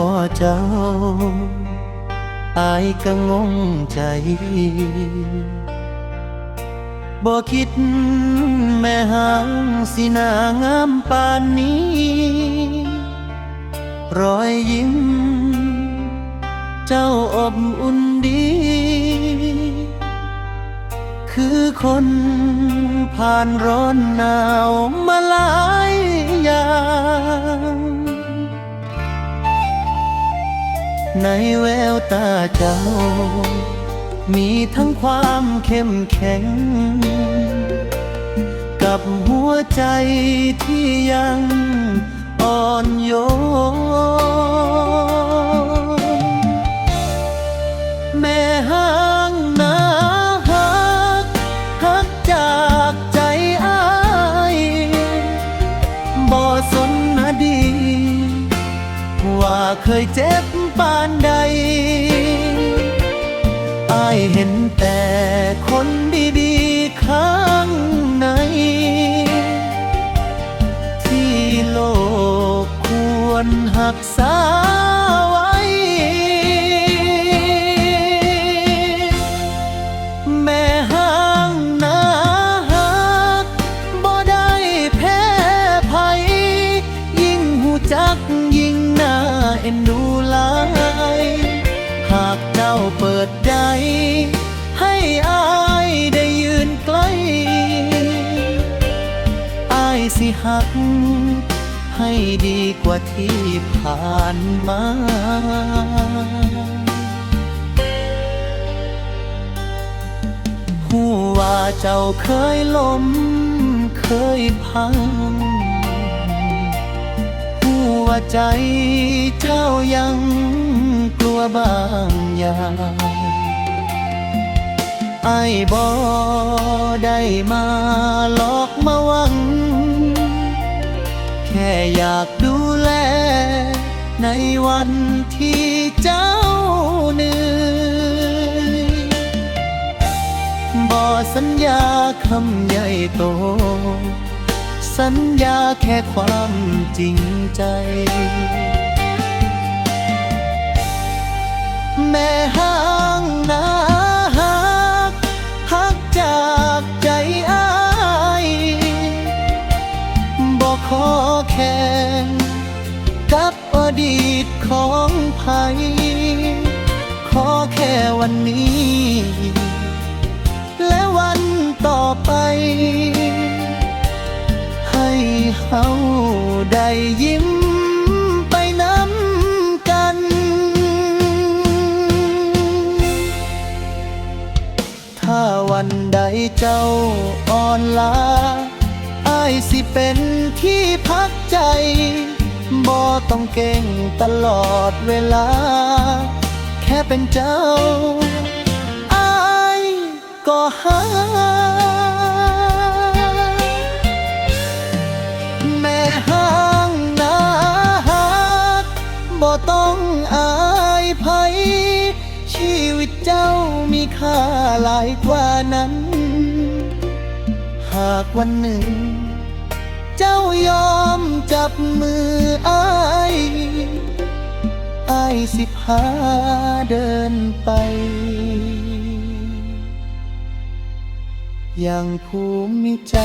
พอเจ้า อายก็งงใจบ่คิดแม่หางสิหนางามปานนี้ รอยยิ้ม เจ้าอบอุ่นดี คือคนผ่านร้อนหนาวมาหลายอย่าง ในแววตาเจ้า มีทั้งความเข้มแข็ง กับหัวใจที่ยังอ่อนโยนแม่ห้างนาฮักฮักจากใจอ้ายบ่สนอดี ว่าเคยเจ็บ ปานใดอายเห็นแต่คนดีๆข้างใน ที่โลกควรหักษาไว้ แม่ห้างนาฮักบ่ได้แพ้ภัย ยิ่งหูจักยิ่ง เอ็นดูหลาย หากเจ้าเปิดใจ ให้อายได้ยืนใกล้อายสิหัก ให้ดีกว่าที่ผ่านมาหูว่าเจ้าเคยล้มเคยพัง ว่าใจเจ้ายังกลัวบางอย่างไอ้บอได้มาหลอกมาหวัง แค่อยากดูแล ในวันที่เจ้าเหนื่อยบ่สัญญาคำใหญ่โต สัญญาแค่ความจริงใจ แม่ห้างนาฮักฮักจากใจอ้ายบอกขอแข่งกับอดีตของภัย ขอแค่วันนี้ และวันต่อไป เฮาได้ยิ้มไปน้ำกัน ถ้าวันใดเจ้าอ่อนล้าอายสิเป็นที่พักใจบ่ต้องเก่งตลอดเวลา แค่เป็นเจ้าอายก็หาาหลายกว่านั้น หากวันหนึ่ง เจ้ายอมจับมืออายอายสิพาเดินไป อย่างภูมิใจ